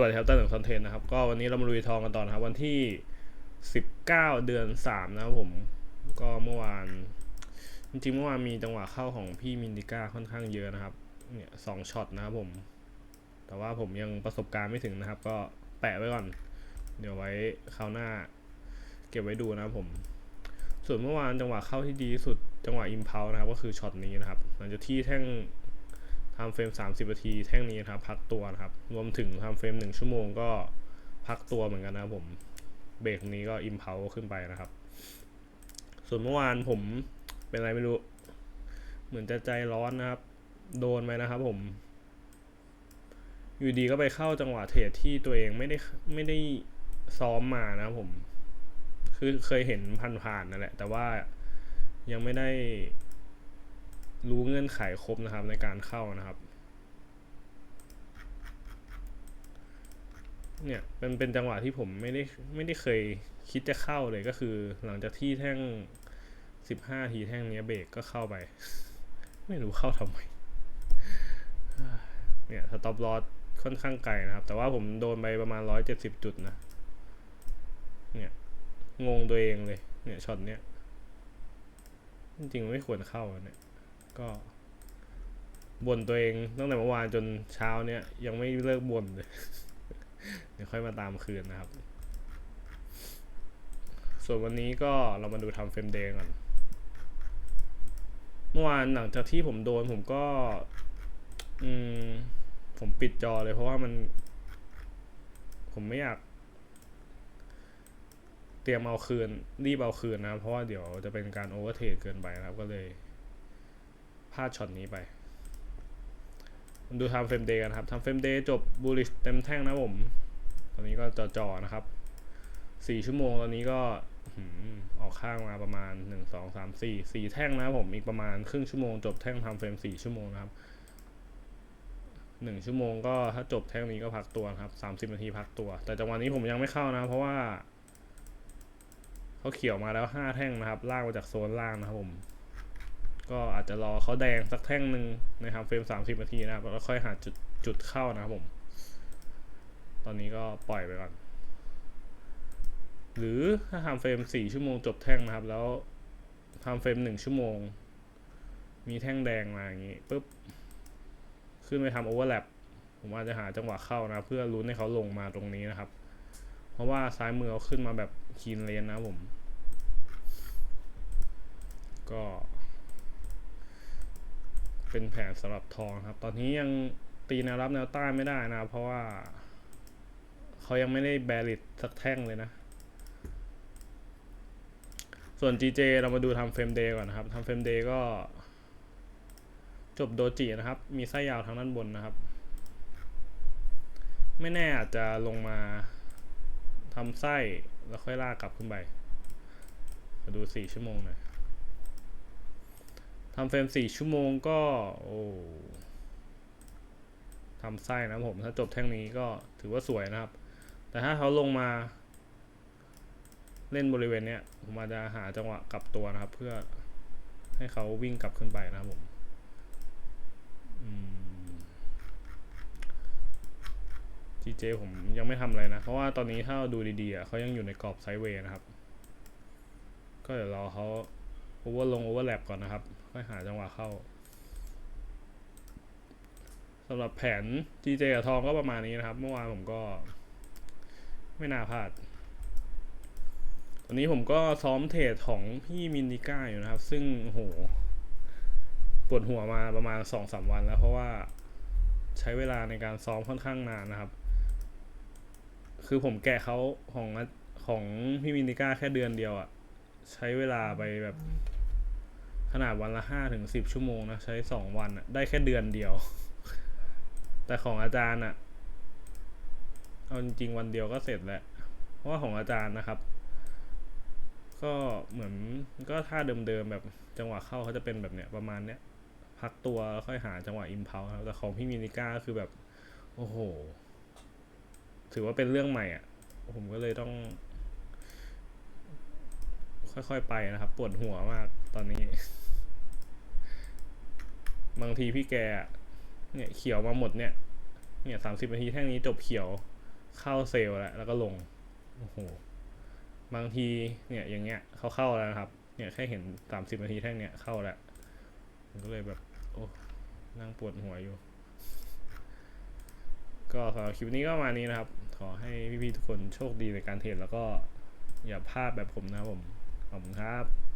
วัสดีครับตั้งหนึ่งคอนเทนต์นะครับ ก็วันนี้เรามาลุยทองกันต่อนะครับ วันที่ 19 เดือน 3 นะครับผม ก็เมื่อวาน จริงๆ เมื่อวานมีจังหวะเข้าของพี่มินดิก้าค่อนข้างเยอะนะครับ เนี่ยสองช็อตนะครับผม แต่ว่าผมยังประสบการณ์ไม่ถึงนะครับ ก็แปะไว้ก่อน เดี๋ยวไว้คราวหน้า เก็บไว้ดูนะครับผม ส่วนเมื่อวานจังหวะเข้าที่ดีสุดจังหวะอิมพาลนะครับ ก็คือช็อตนี้นะครับหลังจากที่แท่ง ทำเฟรม 30นาทีแท่งนี้นะครับพักตัวนะครับ รวมถึงทำเฟรม 1 ชั่วโมงก็พักตัวเหมือนกันนะผมเบรกนี้ก็อิมเพลขึ้นไปนะครับ ส่วนเมื่อวานผมเป็นอะไรไม่รู้ เหมือนจะใจร้อนนะครับ โดนไปนะครับผม อยู่ดีก็ไปเข้าจังหวะเทรดที่ตัวเองไม่ได้ไม่ได้ซ้อมมานะครับผม คือเคยเห็นผ่านๆนั่นแหละ แต่ว่ายังไม่ได้ รู้เงื่อนไขครบนะครับในการเข้านะครับเนี่ยเป็นเป็นจังหวะที่ผมไม่ได้ไม่ได้เคยคิดจะเข้าเลยก็คือ หลังจากที่แท่งสิบห้าทีแท่งเนี้ยเบรกก็เข้าไป ไม่รู้เข้าทำไมเนี่ยสต็อปลอสค่อนข้างไกลนะครับ แต่ว่าผมโดนไปประมาณร้อยเจ็ดสิบจุดนะ เนี่ย งงตัวเองเลย เนี่ยช็อตเนี้ยจริงๆไม่ควรเข้าเนี่ย ก็บ่นตัวเองตั้งแต่เมื่อวานจนเช้าเนี่ยยังไม่เลิกบ่นเลยเดี๋ยวค่อยมาตามคืนนะครับ ส่วนวันนี้ก็เรามาดูทำเฟรมเดย์ก่อน เมื่อวานหลังจากที่ผมโดนผมก็ อืม ผมปิดจอเลยเพราะว่ามัน ผมไม่อยาก เตรียมเอาคืน รีบเอาคืนนะเพราะว่าเดี๋ยวจะเป็นการโอเวอร์เทรดเกินไปนะครับก็เลย ลาดช็อตนี้ไป ดูทำเฟรมเดย์กันครับทำเฟรมเดย์จบบูลิชเต็มแท่งนะผม ตอนนี้ก็จ่อๆนะครับสี่ชั่วโมงตอนนี้ก็ออกข้างมาประมาณหนึ่งสองสามสี่สี่แท่งนะครับผมอีกประมาณครึ่งชั่วโมง จบแท่งทำเฟรมสี่ชั่วโมงนะครับหนึ่งชั่วโมงก็ถ้าจบแท่งนี้ก็พักตัวครับสามสิบนาทีพักตัว แต่จังหวะนี้ผมยังไม่เข้านะ เพราะว่าเขาเขียวมาแล้วห้าแท่งนะครับ ลากมาจากโซนล่างนะครับผม ก็อาจจะรอเขาแดงสักแท่งหนึ่งนะครับเฟรมสามสิบนาทีนะครับแล้วค่อยหาจุดจุดเข้านะครับผม ตอนนี้ก็ปล่อยไปก่อน หรือถ้าทำเฟรมสี่ชั่วโมงจบแท่งนะครับ แล้วทำเฟรมหนึ่งชั่วโมง มีแท่งแดงมาอย่างนี้ปุ๊บขึ้นไปทำโอเวอร์แลปผมอาจจะหาจังหวะเข้านะ เพื่อลุ้นให้เขาลงมาตรงนี้นะครับ เพราะว่าซ้ายมือเขาขึ้นมาแบบคีนเลนนะผม ก็ เป็นแผนสำหรับทองครับ ตอนนี้ยังตีแนวรับแนวต้านไม่ได้นะ เพราะว่าเขายังไม่ได้แบริดสักแท่งเลยนะ ส่วน GJ เรามาดูทำเฟรมเดย์ก่อนนะครับทำเฟรมเดย์ก็ จบโดจินะครับ มีไส้ยาวทางด้านบนนะครับ ไม่แน่อาจจะลงมาทำไส้แล้วค่อยลากกลับขึ้นไปมาดูสี่ชั่วโมงหน่อย ทำเฟรมสี่ชั่วโมงก็ โอ้ทำไส้นะผม ถ้าจบแท่งนี้ก็ถือว่าสวยนะครับ แต่ถ้าเขาลงมาเล่นบริเวณเนี้ย ผมอาจจะหาจังหวะกลับตัวนะครับ เพื่อให้เขาวิ่งกลับขึ้นไปนะครับผมจีเจผมยังไม่ทำอะไรนะ เพราะว่าตอนนี้ถ้าเราดูดีๆอะเขายังอยู่ในกรอบไซด์เวย์นะครับ ก็เดี๋ยวรอเขา โอเวอร์ลงโอเวอร์แลปก่อนนะครับ ค่อยหาจังหวะเข้าสำหรับแผน GJ กับทองก็ประมาณนี้นะครับ เมื่อวานผมก็ ไม่น่าพลาดตอนนี้ผมก็ซ้อมเทรดของพี่มินิก้าอยู่นะครับ ซึ่งโหปวดหัวมาประมาณสองสามวันแล้วเพราะว่าใช้เวลาในการซ้อมค่อนข้างนานนะครับ คือผมแกะเขาของของพี่มินิก้าแค่เดือนเดียวอะ ใช้เวลาไปแบบ ขนาดวันละห้าถึงสิบชั่วโมงนะใช้สองวันอะได้แค่เดือนเดียว แต่ของอาจารย์อะเอาจริงๆวันเดียวก็เสร็จแล้ว เพราะว่าของอาจารย์นะครับ ก็เหมือนก็ท่าเดิมๆแบบจังหวะเข้าเขาจะเป็นแบบเนี้ยประมาณเนี้ยพักตัวแล้วค่อยหาจังหวะอิมเพลครับแต่ของพี่มินิก้าคือแบบ โอ้โห ถือว่าเป็นเรื่องใหม่อะ ผมก็เลยต้อง ค่อย ๆ ไปนะครับ ปวดหัวมากตอนนี้ บางทีพี่แก เนี่ยเขียวมาหมดเนี่ย เนี่ยสามสิบนาทีแท่งนี้จบเขียวเข้าเซลล์แล้วแล้วก็ลงโอ้โหบางทีเนี่ยอย่างเงี้ยเขาเข้าแล้วนะครับ เนี่ยแค่เห็นสามสิบนาทีแท่งเนี้ยเข้าแล้วผมก็เลยแบบ โอ้นั่งปวดหัวอยู่ ก็สำหรับคลิปนี้ก็มานี้นะครับ ขอให้พี่ๆทุกคนโชคดีในการเทรดแล้วก็อย่าพลาดแบบผมนะครับผม ขอบคุณครับ